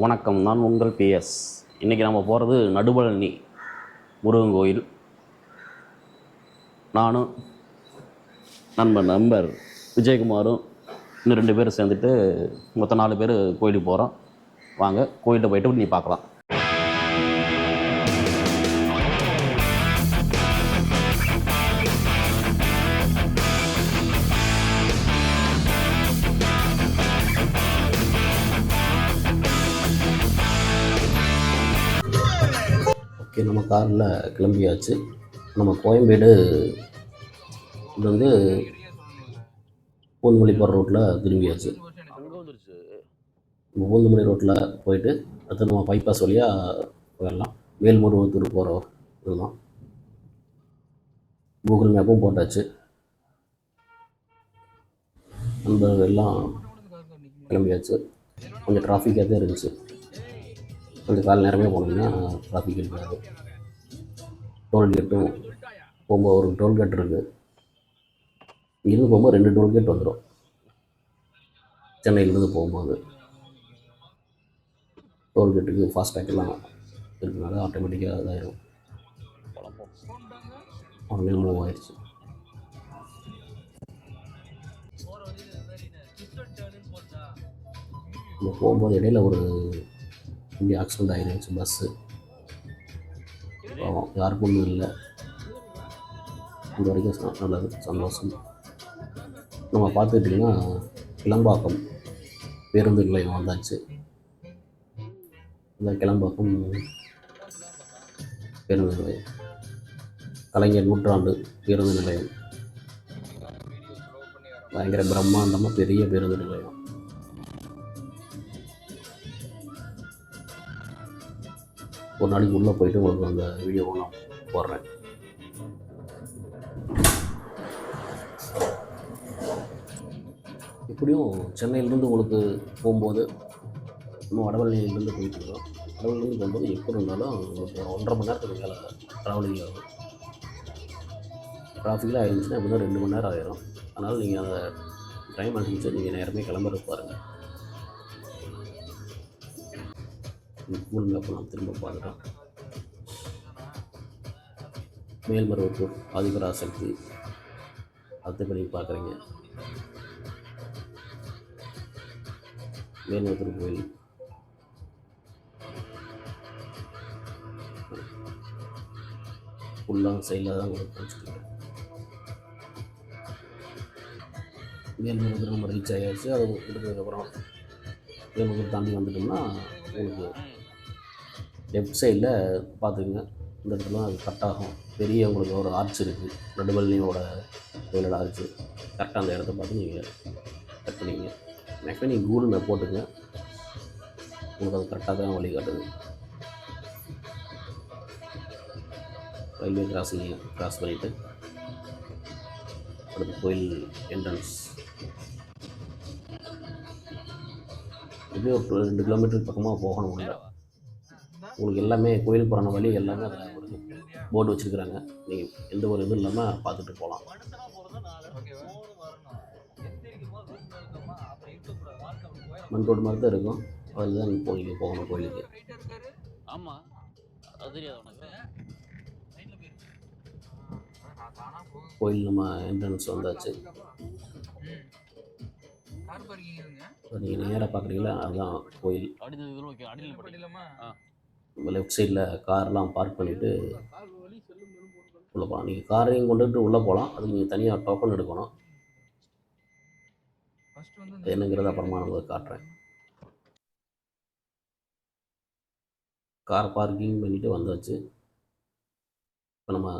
வணக்கம் நான் உங்கள் பிஎஸ். இன்றைக்கி நம்ம போகிறது நடுபழனி முருகன் கோயில். நானும் நண்பன் நண்பர் விஜயகுமாரும் இன்னும் ரெண்டு பேரும் சேர்ந்துட்டு மொத்தம் நாலு பேர் கோயிலுக்கு போகிறோம் வாங்க கோயிலில் போயிட்டு நீ பார்க்கலாம். காரில் கிளம்பியாச்சு. நம்ம கோயம்பேடு இது வந்து பூந்தமல்லி போகிற ரோட்டில் திரும்பியாச்சு. பூந்தமல்லி ரோட்டில் போயிட்டு அடுத்து நம்ம பைபாஸ் வழியாக போயிடலாம் மேல்மருவத்தூர் போகிற இதுதான். கூகுள் மேப்பும் போட்டாச்சு. நண்பர்கள் எல்லாம் கிளம்பியாச்சு. கொஞ்சம் டிராஃபிக்காக தான் இருந்துச்சு. கொஞ்சம் கால நேரமே போனோம்னா டிராஃபிக் இருக்காது. டோல்கேட்டும் போகும்போது ஒரு டோல்கேட் இருக்குது இங்கேருந்து போகும்போது ரெண்டு டோல்கேட் வந்துடும் சென்னையிலேருந்து போகும்போது. டோல்கேட்டுக்கு ஃபாஸ்டேக்கெல்லாம் இருக்கிறதுனால ஆட்டோமேட்டிக்காக இதாகிடும் உடனே மூவ் ஆயிடுச்சு நம்ம போகும்போது இடையில ஒரு இங்கே ஆக்சிடெண்ட் ஆகிடுச்சு பஸ்ஸு பாவம் யாருக்கும் ஒன்றும் இல்லை. இது வரைக்கும் நல்லது சந்தோஷம். நம்ம பார்த்துக்கிட்டிங்கன்னா கிளம்பாக்கம் பேருந்து நிலையம் வந்தாச்சு. இந்த கிளம்பாக்கம் பேருந்து நிலையம். கலைஞர் நூற்றாண்டு பேருந்து நிலையம். பயங்கர பிரம்மாண்டமாக பெரிய பேருந்து நிலையம். ஒரு நாளைக்கு உள்ளே போயிட்டு உங்களுக்கு அந்த வீடியோவை நான் போடுறேன். எப்படியும் சென்னையிலேருந்து உங்களுக்கு போகும்போது இன்னும் வடவள்ளியிலேருந்து போயிட்டு இருக்கோம். வடவள்ளியிலேருந்து போகும்போது எப்படி இருந்தாலும் உங்களுக்கு ஒரு ஒன்றரை மணி நேரத்துக்கு மேலே ட்ராவலிங் ஆகும். டிராஃபிக்கில் ஆயிருந்துச்சுன்னா எப்படியும் ரெண்டு மணி நேரம் ஆயிரும். அதனால் நீங்கள் அந்த டைம் அனுப்பிச்சு நீங்கள் நேரமே கிளம்புறது பாருங்கள் கூகுள் அப்போ நான் திரும்ப பார்க்குறேன் மேல்மருவத்தூர் ஆதிபராசக்தி. அதுக்கு பார்க்குறீங்க. மேல்மருவத்தூர் கோயில். ஃபுல்லாக சைடில் தான் உங்களுக்கு வச்சுருக்கேன் மேல்மருவத்தூர் நம்ம ரீச் ஆகியாச்சு அது கொடுத்ததுக்கப்புறம் மேல்மருவத்தூர் தாண்டி வந்துட்டோம்னா உங்களுக்கு லெஃப்ட் சைடில் பார்த்துக்குங்க இந்த இடத்துல அது கட் ஆகும். பெரிய உங்களுக்கு ஒரு ஆர்ச் இருக்குது நடுவல்லியோட கோயிலோட ஆர்ச்சு கரெக்டாக அந்த இடத்த பார்த்து நீங்கள் கட் பண்ணிங்க மேக்ஸிமம் நீங்கள் கூகுள் போட்டுங்க. உங்களுக்கு அது கரெக்டாக தான் வழி காட்டுது. ரயில்வே கிராசிங் கிராஸ் பண்ணிவிட்டு அடுத்து கோயில் என்ட்ரன்ஸ் எப்படியும் ஒரு ரெண்டு கிலோமீட்டருக்கு பக்கமாக போகணும் முடியாது உங்களுக்கு எல்லாமே கோயிலுக்கு போகிற வழி எல்லாமே அதில் ஒரு போர்டு வச்சுருக்குறாங்க. நீங்கள் எந்த ஒரு இதுவும் இல்லாமல் பார்த்துட்டு போகலாம் மண் ரோடு மாதிரி தான் இருக்கும். அதில் தான் நீங்கள் போய் போகணும் கோயிலுக்கு. ஆமா. அது கோயில் நம்ம என்ட்ரன்ஸ் வந்தாச்சு. நீங்கள் நேராக பார்க்குறீங்களா? அதுதான் கோயில். லெஃப்ட் சைடில் கார்லாம் பார்க் பண்ணிவிட்டு உள்ளே போகலாம் நீங்கள் காரையும் கொண்டுட்டு உள்ளே போகலாம் அதுக்கு நீங்கள் தனியாக டோக்கன் எடுக்கணும். என்னங்கிறது என்னங்கிறத அப்புறமா நான் காட்டுறேன். கார் பார்க்கிங் பண்ணிவிட்டு வந்தாச்சு. இப்போ நம்ம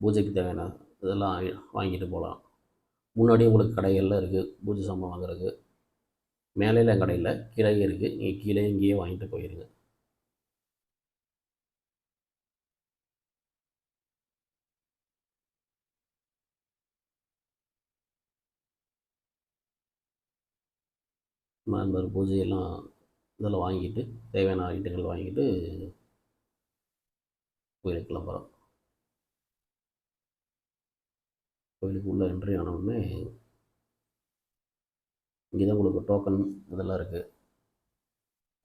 பூஜைக்கு தேவையான இதெல்லாம் வாங்கிட்டு போகலாம் முன்னாடி உங்களுக்கு கடைகள்லாம் இருக்குது பூஜை சாமான் வாங்குறதுக்கு. மேலேல கடையில் கீழே இருக்குது நீங்கள் கீழே இங்கேயே வாங்கிட்டு போயிருங்க. நண்பர் பூஜையெல்லாம் இதெல்லாம் வாங்கிட்டு தேவையான ஐட்டங்கள் வாங்கிட்டு கோயிலுக்கு கிளம்புறோம். கோயிலுக்கு உள்ள என்ட்ரி ஆனவுடனே இங்கே தான் உங்களுக்கு டோக்கன் இதெல்லாம் இருக்குது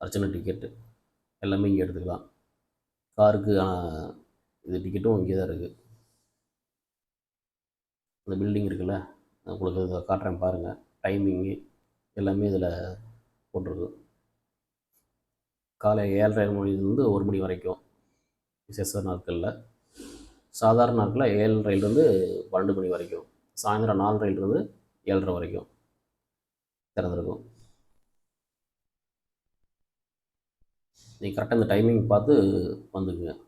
அர்ச்சனை டிக்கெட்டு எல்லாமே இங்கே எடுத்துக்கலாம். காருக்கு இது டிக்கெட்டும் இங்கே தான் இருக்குது அந்த பில்டிங் இருக்குல்ல நான் உங்களுக்கு இதை காட்டுறேன் பாருங்கள் டைமிங்கு எல்லாமே இதில் போட்டிருக்கு. காலை ஏழரை மணிலேருந்து ஒரு மணி வரைக்கும் விசேஷ நாட்களில். சாதாரண நாட்களில் ஏழரைலேருந்து பன்னெண்டு மணி வரைக்கும். சாயந்தரம் நாலரைலேருந்து ஏழரை வரைக்கும் திறந்துருக்கும். நீங்கள் கரெக்டாக இந்த டைமிங் பார்த்து வந்துக்குங்க.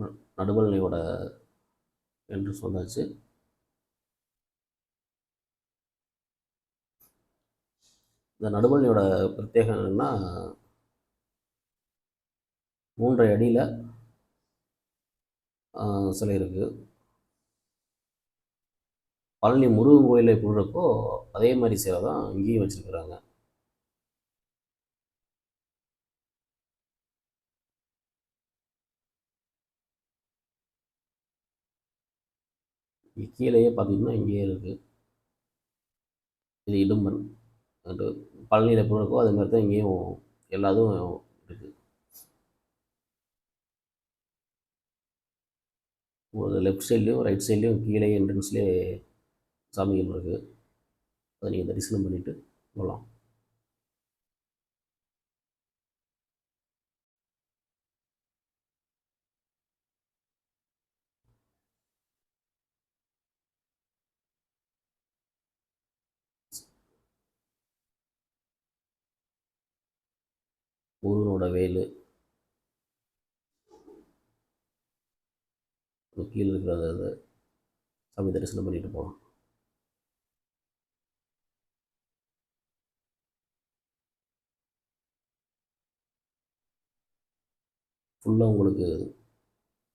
ந- நடுவல்லையோட என்ட்ரன்ஸ் வந்தாச்சு இந்த நடுவல்லையோட பிரத்யேகம் என்னென்னா மூன்றரை அடியில் சிலை இருக்குது பழனி முருகன் கோயிலில் எப்படி அதே மாதிரி சிலை தான் இங்கேயும் வச்சுருக்குறாங்க. கீழேயே பார்த்தீங்கன்னா இங்கேயே இருக்குது இது இடும்பன். பழனியில் எப்படி இருக்கோ அதே மாதிரி தான் இங்கேயும் எல்லாதும் இருக்குது ஒரு லெஃப்ட் சைட்லேயும் ரைட் சைட்லேயும் கீழே என்ட்ரன்ஸ்லேயே சாமிகள் இருக்குது அதை நீங்கள் தரிசனம் பண்ணிவிட்டு போகலாம். முருகனோட வேலு. கீழே இருக்கிற அதை சாமி தரிசனம் பண்ணிட்டு போகலாம் ஃபுல்லாக உங்களுக்கு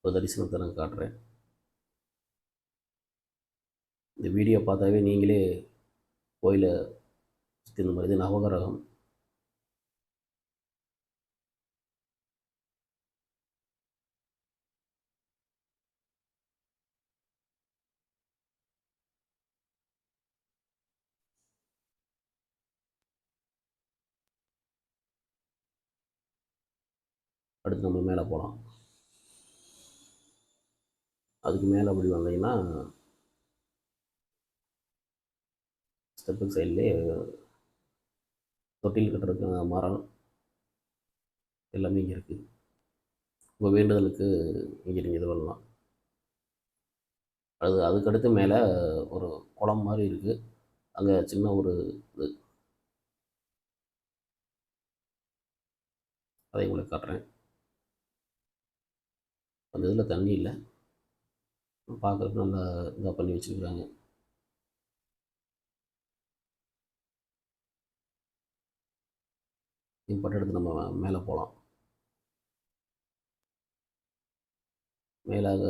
ஒரு தரிசனத்தை நான் காட்டுறேன். இந்த வீடியோ பார்த்தாவே நீங்களே கோயிலை சுற்றி இந்த மாதிரி இது நவகிரகம் அடுத்து நம்ம மேலே போகலாம். அதுக்கு மேலே அப்படி வந்தீங்கன்னா ஸ்டெப்புக்கு சைட்லேயே தொட்டில் கட்டுறதுக்கு மரம் எல்லாமே இங்கே இருக்குது உங்கள் வேண்டுதலுக்கு இங்கே நீங்கள் இது பண்ணலாம். அது அதுக்கடுத்து மேலே ஒரு குளம் மாதிரி இருக்குது அங்கே சின்ன ஒரு இது. அதை உங்களுக்கு காட்டுறேன். அந்த இதில் தண்ணி இல்லை. பார்க்குறதுக்கு நல்லா இதாக பண்ணி வச்சுருக்குறாங்க. இது பட்டு எடுத்து நம்ம மேலே போகலாம். மேலாக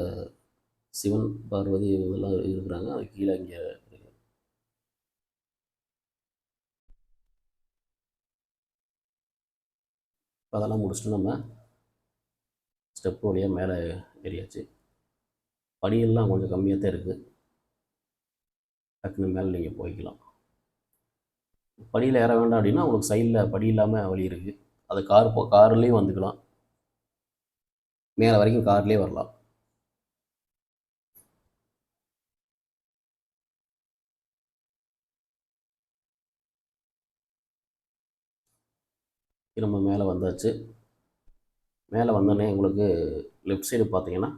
சிவன் பார்வதி இதெல்லாம் இருக்கிறாங்க. அது கீழே இங்கே அதெல்லாம் முடிச்சுட்டு நம்ம ஸ்டெப் வழியாக மேலே ஏறியாச்சு. படியெல்லாம் கொஞ்சம் கம்மியாக தான் இருக்குது டக்குன்னு மேலே நீங்கள் போய்க்கலாம். படியில் ஏற வேண்டாம் அப்படின்னா உங்களுக்கு சைடில் படி இல்லாமல் வழி இருக்குது அது கார் போ கார்லேயும் வந்துக்கலாம். மேலே வரைக்கும் கார்லேயே வரலாம். நம்ம மேலே வந்தாச்சு. மேலே வந்தோடனே உங்களுக்கு லெஃப்ட் சைடு பார்த்தீங்கன்னா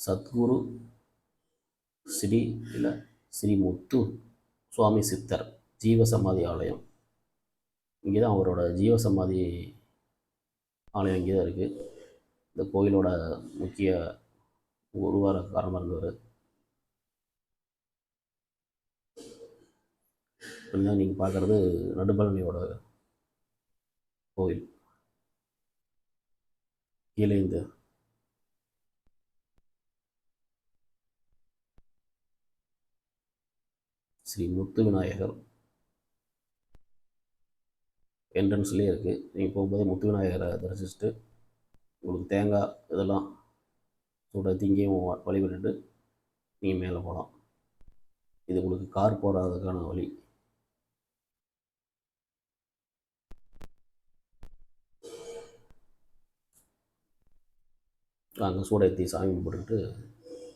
சத்குரு ஸ்ரீ இல்லை ஸ்ரீ முத்து சுவாமி சித்தர் ஜீவசமாதி ஆலயம். இங்கே தான் அவரோட ஜீவசமாதி ஆலயம் இங்கே தான் இருக்குது இந்த கோயிலோட முக்கிய உருவார காரணமாக இருந்தவர். இப்படிதான் நீங்கள் பார்க்குறது நடுபழனியோட கோயில் கீழே இந்த ஸ்ரீ முத்து விநாயகர் என்ட்ரன்ஸ்லேயே இருக்குது நீங்கள் போகும்போது முத்து விநாயகரை தரிசிச்சுட்டு உங்களுக்கு தேங்காய் இதெல்லாம் சூட இங்கேயும் வழிபட்டுட்டு நீங்கள் மேலே போகலாம். இது உங்களுக்கு கார் போகிறதுக்கான வழி. அங்கே சூடேற்றி சாமி கும்பிட்டுக்கிட்டு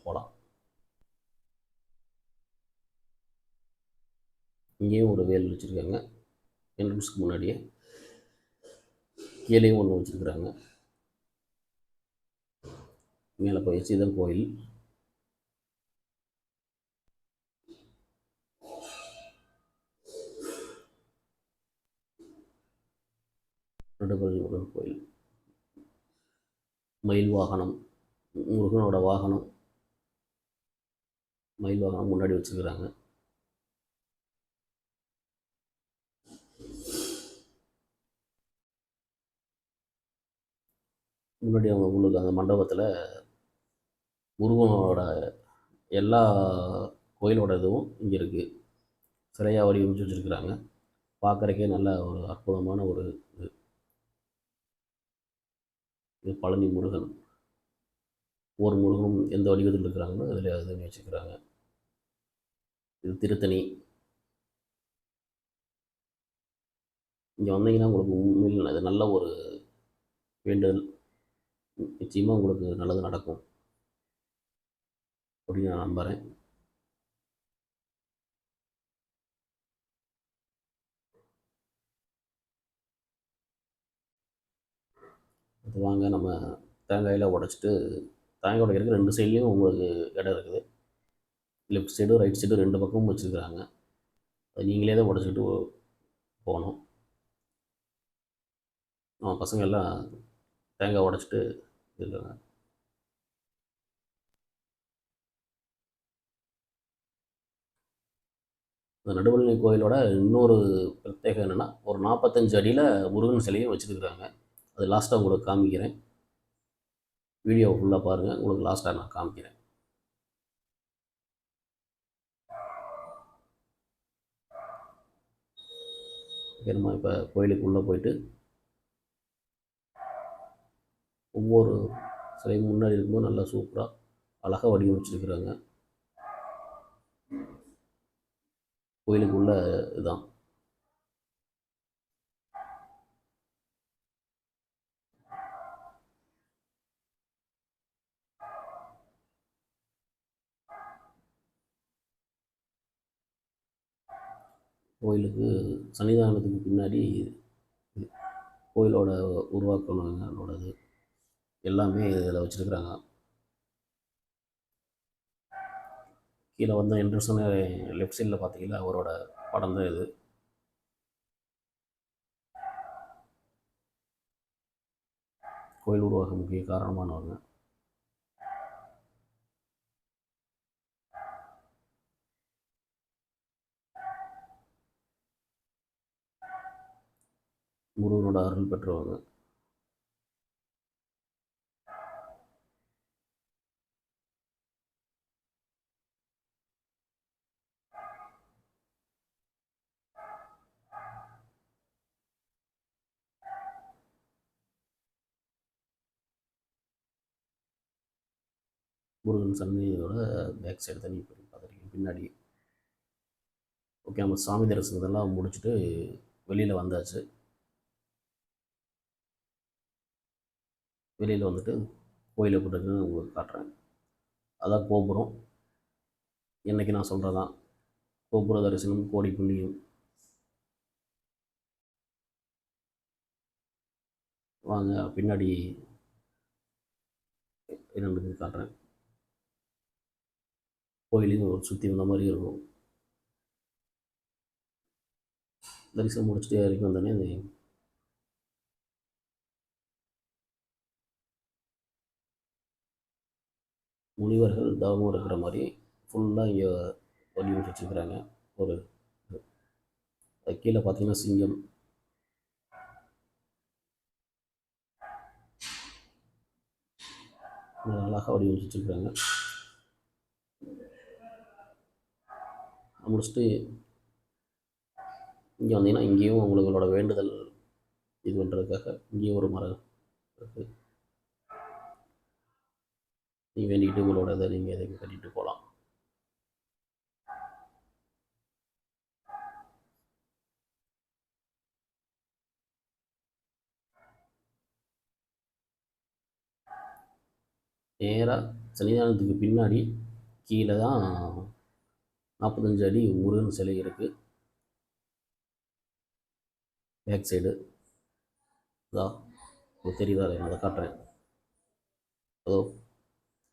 போகலாம். இங்கேயும் ஒரு வேல் வச்சுருக்காங்க. என்ட்ரன்ஸ்க்கு முன்னாடியே கீழேயும் ஒன்று வச்சுருக்குறாங்க. மேலே போய் சீதன் கோயில். நடுபதி கோயில். மயில் வாகனம் முருகனோட வாகனம் மயில் வாகனம் முன்னாடி வச்சுக்கிறாங்க முன்னாடி அவங்க உங்களுக்கு அந்த மண்டபத்தில் முருகனோட எல்லா கோயிலோட இதுவும் இங்கே இருக்குது சிலையாக வடிவமைச்சு வச்சுருக்குறாங்க. பார்க்குறக்கே நல்ல ஒரு அற்புதமான ஒரு இது. இது பழனி முருகன். ஒவ்வொரு முருகனும் எந்த வடிவத்தில் இருக்கிறாங்களோ அதில் இது வச்சுக்கிறாங்க இது திருத்தணி. இங்கே வந்தீங்கன்னா உங்களுக்கு உண்மையில் அது நல்ல ஒரு வேண்டுதல். நிச்சயமாக உங்களுக்கு நல்லது நடக்கும். அப்படின்னு நான் நம்புகிறேன் வாங்க. நம்ம தேங்காயில் உடச்சிட்டு தேங்காய் உடைக்கிறதுக்கு ரெண்டு சைட்லேயும் உங்களுக்கு இடம் இருக்குது. லெஃப்ட் சைடும் ரைட் சைடும் ரெண்டு பக்கமும் வச்சுருக்குறாங்க. அது நீங்களே தான் உடச்சிட்டு போகணும். நம்ம பசங்க எல்லாம் தேங்காய் உடச்சிட்டு இருக்காங்க இந்த நடுவள்ளி கோயிலோட இன்னொரு பிரத்யேகம் என்னென்னா ஒரு நாற்பத்தஞ்சு அடியில் முருகன் சிலையும் வச்சுருக்குறாங்க. அது லாஸ்ட்டாக உங்களுக்கு காமிக்கிறேன். வீடியோ ஃபுல்லாக பாருங்கள் உங்களுக்கு லாஸ்ட்டாக நான் காமிக்கிறேன். நம்ம இப்போ கோயிலுக்குள்ளே போயிட்டு ஒவ்வொரு சிலை முன்னாடி இருக்கும்போது நல்லா சூப்பராக அழகாக வடிவமைச்சிருக்கிறாங்க. கோயிலுக்குள்ளே இதுதான். கோயிலுக்கு சன்னிதானத்துக்கு பின்னாடி கோயிலோட கோயிலோட உருவாக்கணங்களோடது எல்லாமே இதில் வச்சுருக்குறாங்க. கீழே வந்த என்ட்ரன்ஸ் லெஃப்ட் சைடில் பார்த்தீங்கன்னா அவரோட படம் தான் இது. கோயில் உருவாக முக்கிய காரணமானவங்க. முருகனோட அருள் பெற்றவங்க. முருகன் சன்னதியோட பேக் சைடு தண்ணி போய் பார்த்துருக்கீங்க பின்னாடி ஓகே நம்ம சாமி தரிசனத்தெல்லாம் முடிச்சுட்டு வெளியில் வந்தாச்சு. வெளியில் வந்துட்டு கோயிலை எப்படி இருக்குன்னு உங்களுக்கு காட்டுறேன். அதான் கோபுரம். என்னைக்கு நான் சொல்கிறதான் கோபுர தரிசனம் கோடி புண்ணியம். வாங்க பின்னாடி என்னன்னு காட்டுறேன். கோயிலையும் ஒரு சுற்றி வந்த மாதிரி இருக்கும். தரிசனம் முடிச்சுட்டு வரைக்கும் வந்தோடனே முனிவர்கள் தவமும் இருக்கிற மாதிரி ஃபுல்லாக இங்கே வடிவமைச்சு வச்சுருக்குறாங்க. ஒரு கீழே பார்த்தீங்கன்னா சிங்கம். அழகாக வடிவமைச்சு வச்சுருக்குறாங்க. முடிச்சுட்டு இங்கே வந்தீங்கன்னா இங்கேயும் உங்களோட வேண்டுதல் இது பண்ணுறதுக்காக இங்கேயும் ஒரு மரம் இருக்குது நீங்கள் வேண்டிக்கிட்டு உங்களோட இதை நீங்கள் இதை கட்டிட்டு போகலாம் நேராக சன்னிதானத்துக்கு பின்னாடி கீழே தான் நாற்பத்தஞ்சு அடி முருகன் சிலை இருக்குது பேக் சைடு. இதா உங்களுக்கு தெரியுதா? அதை காட்டுறேன். அதோ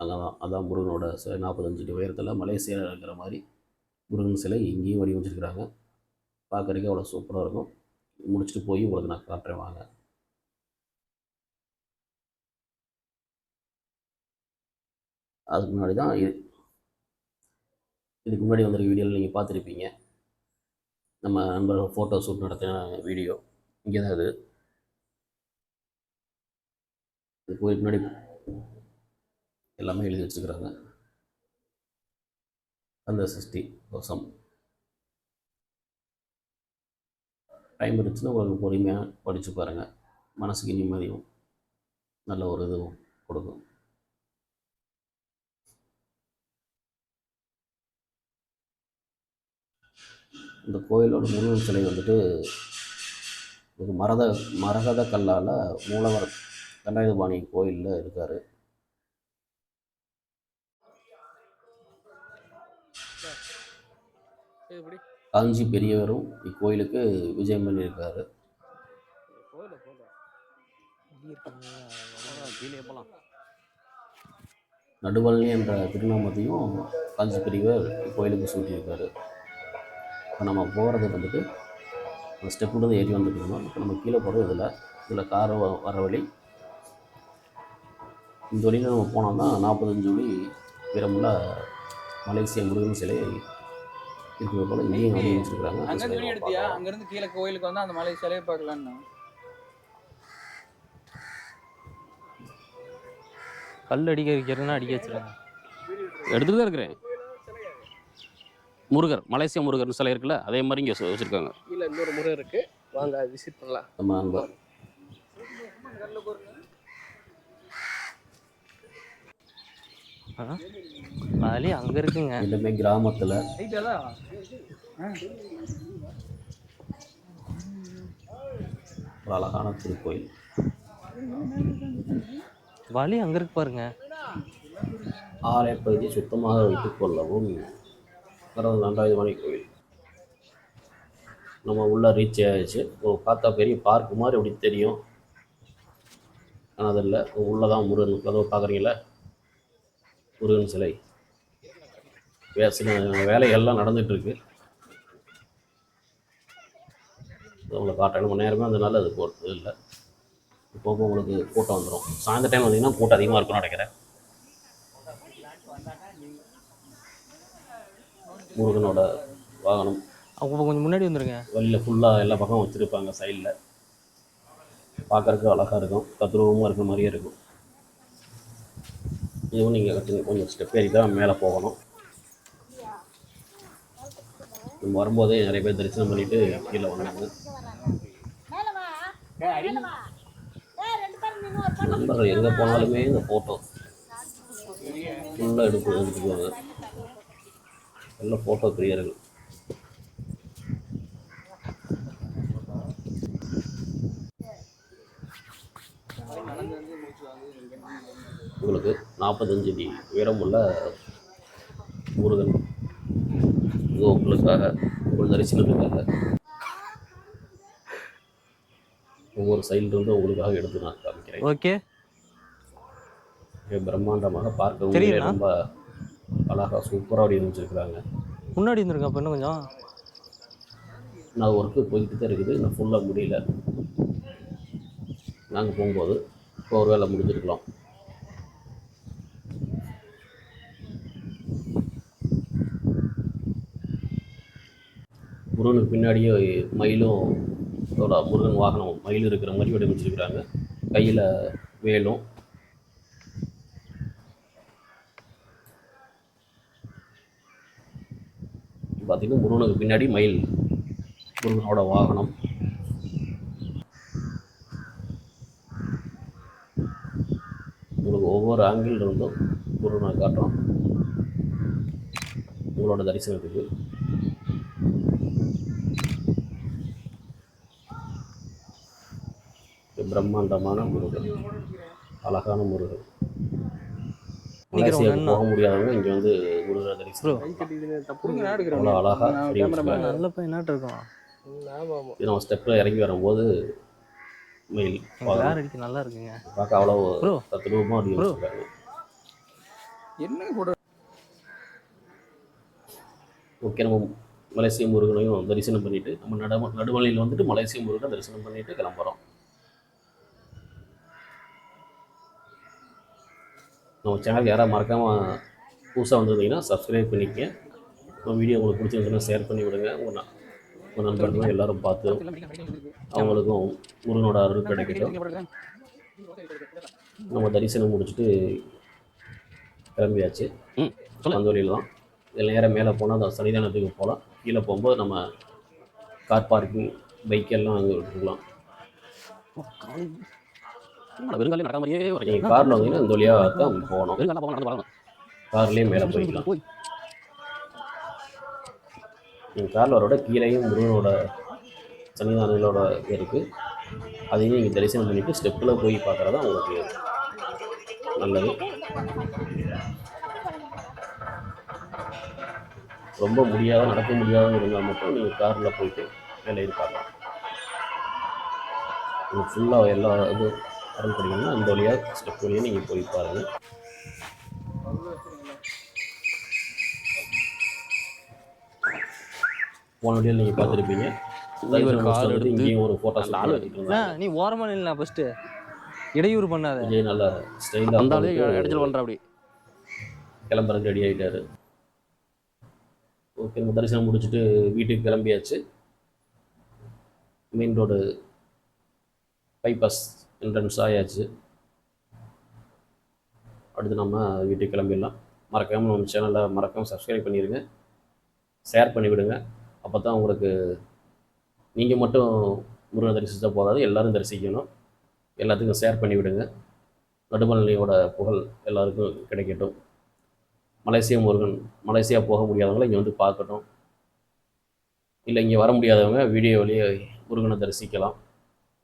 அங்கே அதான் முருகனோட சிலை நாற்பத்தஞ்சு அடி உயரத்தில் மலேசியாவில் இருக்கிற மாதிரி முருகன் சிலை இங்கேயும் வடிவமைச்சிருக்கிறாங்க. பார்க்குறதுக்கு அவ்வளோ சூப்பராக இருக்கும். முடிச்சுட்டு போய் உங்களுக்கு நான் காட்டுறேன் வாங்க. அதுக்கு முன்னாடி தான் இது. இதுக்கு முன்னாடி வந்திருக்க வீடியோவில் நீங்கள் பார்த்துருப்பீங்க. நம்ம நண்பர்கள் ஃபோட்டோ ஷூட் நடத்தின வீடியோ. இங்கே தான் இது. இது போயிட்டு முன்னாடி எல்லாமே எழுதி வச்சுக்கிறாங்க. அந்த சிருஷ்டி கோசம் டைம் இருந்துச்சுன்னா உங்களுக்கு பொறுமையாக படித்து பாருங்கள் மனசுக்கு நிம்மதியும் நல்ல ஒரு இதுவும் கொடுக்கும். இந்த கோயிலோட முருகன் சிலை வந்துட்டு ஒரு மரத மரகத கல்லால் மூலவர் தண்டாயுதபாணி கோயிலில் இருக்கார். காஞ்சி பெரியவரும் இக்கோயிலுக்கு விஜயம் பண்ணியிருக்காரு. நடுவள்ளி என்ற திருநாமத்தையும் காஞ்சி பெரியவர் இக்கோயிலுக்கு சூட்டியிருக்காரு. இப்போ நம்ம போகிறது வந்துட்டு அந்த ஸ்டெப்லேருந்து ஏறி வந்துட்டு இருக்கோம் இப்போ நம்ம கீழே போகிறது இதில் இதில் கார் வ- வர வழி. இந்த வழியில் நம்ம போனோம்னா நாற்பத்தஞ்சு வழி வீரமுள்ள மலேசிய முருகன் சிலை இருக்கிறது போல் இங்கேயும் வடிவமைச்சிருக்கிறாங்க அந்த அங்க சிலையை துணி நம்ம எடுத்தியா? பார்க்கலாம். அங்க இருந்து கீழே கோயிலுக்கு வந்து அந்த மலை சிலையை பார்க்கலான்னு. கல் அடிக்க வைக்கிறதுனா அடிக்க வச்சிருக்காங்க. எடுத்துட்டு தான் இருக்கிறேன். முருகர் மலேசியா முருகர் சிலை இருக்குல்ல அதே மாதிரி இங்கே வச்சுருக்காங்க. கீழே இன்னொரு முறை இருக்கு. வாங்க விசிட் பண்ணலாம். நம்ம அதுலேயே அங்கே இருக்குங்க. எல்லாமே கிராமத்தில். அழகான திருக்கோயில். வழி அங்கே இருக்கு பாருங்க. ஆலய பகுதி சுத்தமாக வைத்துக் கொள்ளவும் ரெண்டாயிரம் மணி கோயில். நம்ம உள்ளே ரீச் ஆயிடுச்சு. ஒரு பார்த்தா பெரிய பார்க் மாதிரி அப்படி தெரியும். ஆனால் அது இல்லை. உள்ளே தான் முருகன். கதவை பார்க்குறீங்களா? முருகன் சிலை. சில வேலைகள்லாம் நடந்துட்டு இருக்கு உங்களை காட்டுறேன் நம்ம நேரமே அந்த நல்லது போகிறது இல்லை. இப்போ உங்களுக்கு கூட்டம் வந்துடும் சாயந்தர டைம் வந்தீங்கன்னா கூட்டம் அதிகமாக இருக்கும்னு நினைக்கிறேன். முருகனோட வாகனம். அவங்க கொஞ்சம் முன்னாடி வந்துருங்க. வெளியில் ஃபுல்லாக எல்லா பக்கம் வச்சுருப்பாங்க சைடில் பார்க்கறதுக்கு அழகாக இருக்கும். தத்ரூபமாக இருக்கிற மாதிரியே இருக்கும். இதுவும் நீங்கள் கட்டுங்க கொஞ்சம் ஸ்டெப் ஏறி தான் மேலே போகணும். நம்ம வரும்போதே நிறைய பேர் தரிசனம் பண்ணிட்டு கீழே வந்தாங்க நண்பர்கள் எங்கே போனாலுமே இந்த ஃபோட்டோ ஃபுல்லாக எடுப்பு எடுத்துக்குவாங்க நல்ல ஃபோட்டோ பிரியர்கள். உங்களுக்கு நாற்பத்தஞ்சு அடி உயரமுள்ள முருகன். உங்களுக்காக உங்கள் தரிசனத்துக்காக ஒவ்வொரு சைட்லேருந்து உங்களுக்காக எடுத்து நான் காமிக்கிறேன். ஓகே. மிக பிரம்மாண்டமாக பார்க்க தெரியுதா? ரொம்ப அழகாக சூப்பராக வடிவமைச்சிருக்கிறாங்க முன்னாடி வந்துருங்க அப்போ இன்னும் கொஞ்சம்? நான் ஒர்க்கு போய்கிட்டு தான் இருக்குது. நான் ஃபுல்லாக முடியல. நாங்கள் போகும்போது இப்போ ஒரு வேலை முடிஞ்சிருக்கலாம். முருகனுக்கு பின்னாடியே மயிலும் அதோட முருகன் வாகனம் மயில் இருக்கிற மாதிரி வடிவமைச்சிருக்கிறாங்க. கையில் வேலும். பார்த்திங்கன்னா முருகனுக்கு பின்னாடி மயில் முருகனோட வாகனம். உங்களுக்கு ஒவ்வொரு ஆங்கிள் இருந்தும் முருகனை காட்டுறோம் உங்களோட தரிசனத்துக்கு பிரம்மாண்டமான முருகன். அழகான முருகன். மலேசியாவுக்கு என்ன? போக முடியாதவங்க இங்கே வந்து முருகனை தரிசனம் அவ்வளோ அழகா நான் வடி cameraman. வச்சிருக்காங்க. நல்ல பையனாட்டு இருக்கும். நம்ம ஸ்டெப்பில் இறங்கி வரும்போது மெயில் கிளார் அடிக்க நல்லா இருக்குங்க? பார்க்க அவ்வளோ. தத்ரூபமாக போட்டோ ஓகே நம்ம மலேசிய முருகனையும் தரிசனம் பண்ணிட்டு நம்ம நட நடுவழியில் வந்துட்டு மலேசிய முருகனை தரிசனம் பண்ணிட்டு கிளம்புறோம். நம்ம சேனல் யாராவது மறக்காமல் புதுசாக வந்திருந்தீங்கன்னா சப்ஸ்கிரைப் பண்ணிக்க நம்ம வீடியோ உங்களுக்கு பிடிச்சிருந்துச்சுன்னா ஷேர் பண்ணி விடுங்க. உங்கள் உங்கள் நண்பர்களும் எல்லாரும் பார்த்து அவங்களுக்கும் முருகனோட அருள் கிடைக்கட்டும். நம்ம தரிசனம் முடிச்சுட்டு கிளம்பியாச்சு. அந்த வழியில் தான் இதில் நேராக மேலே போனால் அந்த சன்னிதானத்துக்கு போகலாம் கீழே போகும்போது நம்ம கார் பார்க்கிங் பைக் எல்லாம் அங்கே விட்டுக்கலாம் வெறுங்காலே நடக்காம மாதிரியே வரீங்க காரில் வந்தீங்கன்னா இந்த வழியாக தான் போகணும். வெறுங்கால போக நடந்து வரணும் கார்லேயே மேலே போய்க்கலாம். போய். நீங்கள் காரில் வரோட கீழேயும் முருகனோட சன்னிதானங்களோட இருக்குது அதையும் நீங்கள் தரிசனம் பண்ணிவிட்டு ஸ்டெப்பில் போய் பார்க்குறது தான் உங்களுக்கு நல்லது. ரொம்ப முடியாத நடக்க முடியாத இருந்தால் மட்டும் நீங்கள் காரில் போயிட்டு இது பார்க்கலாம். ஃபுல்லாக எல்லா இது அருள் கிடைக்கணும்னா இந்த வழியாக ஸ்டெப் வழியாக நீங்கள் போய் பாருங்கள் போன வழியில் நீங்கள் பார்த்துருப்பீங்க. இங்கேயும் ஒரு அந்த அண்ணா, நீ ஓரமா நில்லா ஃபர்ஸ்ட் இடையூறு பண்ணாத. விஜய் நல்ல அந்த ஸ்டைலாக ஆளே இடைஞ்சல் பண்ற அப்படி. கிளம்புறதுக்கு ரெடி ஆகிட்டாரு ஓகே நம்ம தரிசனம் முடிச்சுட்டு வீட்டுக்கு கிளம்பியாச்சு. மெயின் ரோடு பைபாஸ் என்ட்ரன்ஸ் ஆயாச்சு. அடுத்து நம்ம வீட்டுக்கு கிளம்பிடலாம். மறக்காமல் நம்ம சேனலை மறக்காமல் சப்ஸ்கிரைப் பண்ணிடுங்க ஷேர் பண்ணிவிடுங்க. அப்போ தான் உங்களுக்கு நீங்கள் மட்டும் முருகனை தரிசித்தா போதாது எல்லோரும் தரிசிக்கணும். எல்லாத்துக்கும் ஷேர் பண்ணிவிடுங்க. நடுமலையோட புகழ் எல்லாருக்கும் கிடைக்கட்டும். மலேசிய முருகன் மலேசியா போக முடியாதவங்களை இங்கே வந்து பார்க்கட்டும். இல்லை இங்கே வர முடியாதவங்க வீடியோ வழியே முருகனை தரிசிக்கலாம்.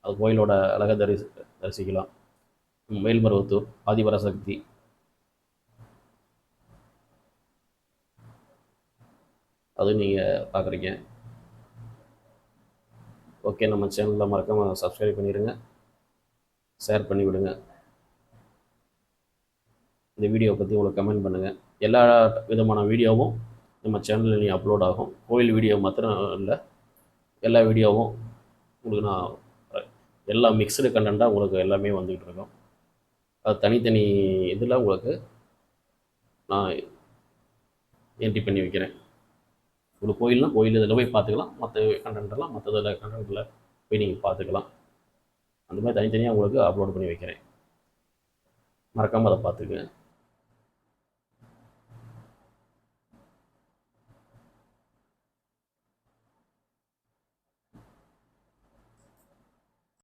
அது கோயிலோட அழகை தரிசி தரிசிக்கலாம். மேல்மருவத்தூர் ஆதிபராசக்தி. அது நீங்கள் பார்க்குறீங்க ஓகே நம்ம சேனலில் மறக்காமல் சப்ஸ்கிரைப் பண்ணிடுங்க ஷேர் பண்ணி விடுங்க. இந்த வீடியோவை பற்றி உங்களுக்கு கமெண்ட் பண்ணுங்கள் எல்லா விதமான வீடியோவும் நம்ம சேனலில் நீ அப்லோட் ஆகும். கோயில் வீடியோ மாத்திரம் இல்லை எல்லா வீடியோவும் உங்களுக்கு நான் எல்லா மிக்சடு கண்டென்ட்டாக உங்களுக்கு எல்லாமே வந்துக்கிட்டு இருக்கும். அது தனித்தனி இதில் உங்களுக்கு நான் என்ட்ரி பண்ணி வைக்கிறேன். ஒரு கோயில்னால் கோயில் இதில் போய் பார்த்துக்கலாம். மற்ற கண்டென்ட்டெல்லாம் மற்றதில் கண்டென்ட்டில் போய் நீங்கள் பார்த்துக்கலாம். அந்த மாதிரி தனித்தனியாக உங்களுக்கு அப்லோட் பண்ணி வைக்கிறேன். மறக்காமல் அதை பார்த்துக்குங்க.